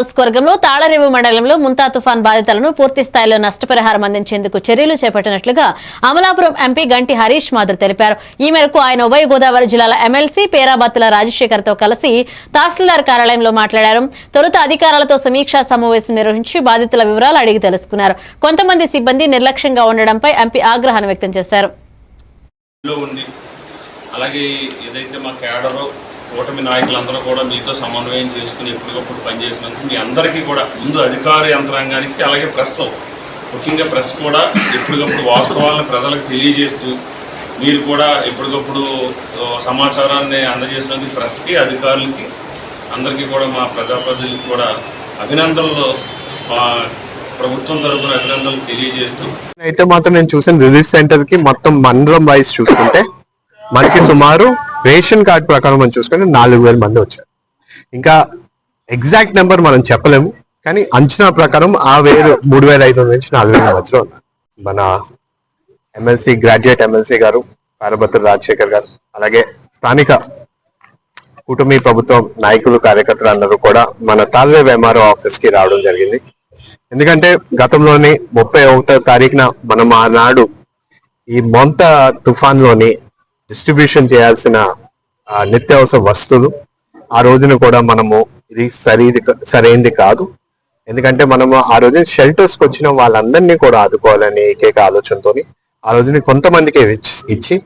నియోజకవర్గంలో తాళరేవు మండలంలో ముంతా తుఫాన్ బాధితులను పూర్తి స్థాయిలో నష్టపరిహారం అందించేందుకు చర్యలు చేపట్టినట్లుగా అమలాపురం ఎంపీ గంటి హరీష్ మాధుర్ తెలిపారు. ఈ మేరకు ఆయన ఉభయ గోదావరి జిల్లాల ఎమ్మెల్సీ పేరాబత్తుల రాజశేఖర్తో కలిసి తహసీల్దార్ కార్యాలయంలో మాట్లాడారు. తొలుత అధికారులతో సమీక్షా సమావేశం నిర్వహించి బాధితుల వివరాలు అడిగి తెలుసుకున్నారు. కొంతమంది సిబ్బంది నిర్లక్ష్యంగా ఉండడంపై ఎంపీ ఆగ్రహాన్ని వ్యక్తం చేశారు. అలాగే ఏదైతే మా ఓటమి నాయకులందరూ కూడా మీతో సమన్వయం చేసుకుని ఎప్పటికప్పుడు పనిచేసినందుకు మీ అందరికీ కూడా ముందు అధికార యంత్రాంగానికి అలాగే ప్రస్తుతం ముఖ్యంగా ప్రెస్ కూడా ఎప్పటికప్పుడు వాస్తవాలను ప్రజలకు తెలియజేస్తూ మీరు కూడా ఎప్పటికప్పుడు సమాచారాన్ని అందజేసినందుకు ప్రెస్కి అధికారులకి అందరికీ కూడా మా ప్రజాప్రతినిధులకు కూడా అభినందనలు మా ప్రభుత్వం తరఫున అభినందనలు తెలియజేస్తూ. అయితే మాత్రం నేను చూసిన రిలీఫ్ సెంటర్కి మొత్తం మండలం వైజ్ చూసుకుంటే మనకి సుమారు రేషన్ కార్డ్ ప్రకారం మనం చూసుకుంటే నాలుగు వేల మంది వచ్చారు. ఇంకా ఎగ్జాక్ట్ నెంబర్ మనం చెప్పలేము కానీ అంచనా ప్రకారం ఆ వేలు మూడు వేల ఐదు వందల నుంచి నాలుగు వేల మధ్యలో ఉన్నారు. మన ఎమ్మెల్సీ గ్రాడ్యుయేట్ ఎమ్మెల్సీ గారు పారభద్ర రాజశేఖర్ గారు అలాగే స్థానిక కూటమి ప్రభుత్వం నాయకులు కార్యకర్తలు అందరూ కూడా మన తాల్వే ఎంఆర్ఓ ఆఫీస్కి రావడం జరిగింది. ఎందుకంటే గతంలోని ముప్పై ఒకటో తారీఖున మనం ఆనాడు ఈ మొంత తుఫాన్లోని డిస్ట్రిబ్యూషన్ చేయాల్సిన నిత్యావసర వస్తువులు ఆ రోజున కూడా మనము ఇది సరిది సరైనది కాదు. ఎందుకంటే మనము ఆ రోజున షెల్టర్స్కి వచ్చిన వాళ్ళందరినీ కూడా ఆదుకోవాలని ఏకైక ఆలోచనతో ఆ రోజున కొంతమందికి ఇచ్చి- ఇచ్చి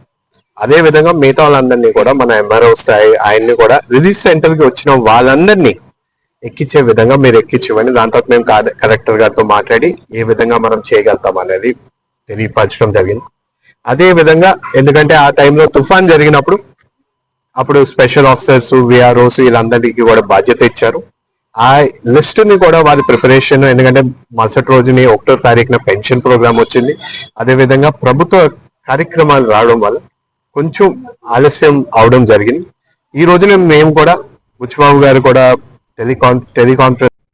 అదే విధంగా మిగతా వాళ్ళందరినీ కూడా మన ఎంఆర్ఓ స్థాయి ఆయన్ని కూడా రిలీజ్ సెంటర్కి వచ్చిన వాళ్ళందరినీ ఎక్కించే విధంగా మీరు ఎక్కించమని దాంతో మేము కరెక్టర్ కలెక్టర్ గారితో మాట్లాడి ఏ విధంగా మనం చేయగలుగుతాం అనేది తెలియపరచడం జరిగింది. అదే విధంగా ఎందుకంటే ఆ టైంలో తుఫాన్ జరిగినప్పుడు అప్పుడు స్పెషల్ ఆఫీసర్స్ విఆర్ఓస్ వీళ్ళందరికీ కూడా బాధ్యత ఇచ్చారు. ఆ లిస్ట్ని కూడా వారి ప్రిపరేషన్ ఎందుకంటే మరుసటి రోజుని ఒకటో తారీఖున పెన్షన్ ప్రోగ్రామ్ వచ్చింది. అదే విధంగా ప్రభుత్వ కార్యక్రమాలు రావడం వల్ల కొంచెం ఆలస్యం అవడం జరిగింది. ఈ రోజున మేము కూడా బుచ్చిబాబు గారు కూడా టెలికాన్ టెలికాన్ఫరెన్స్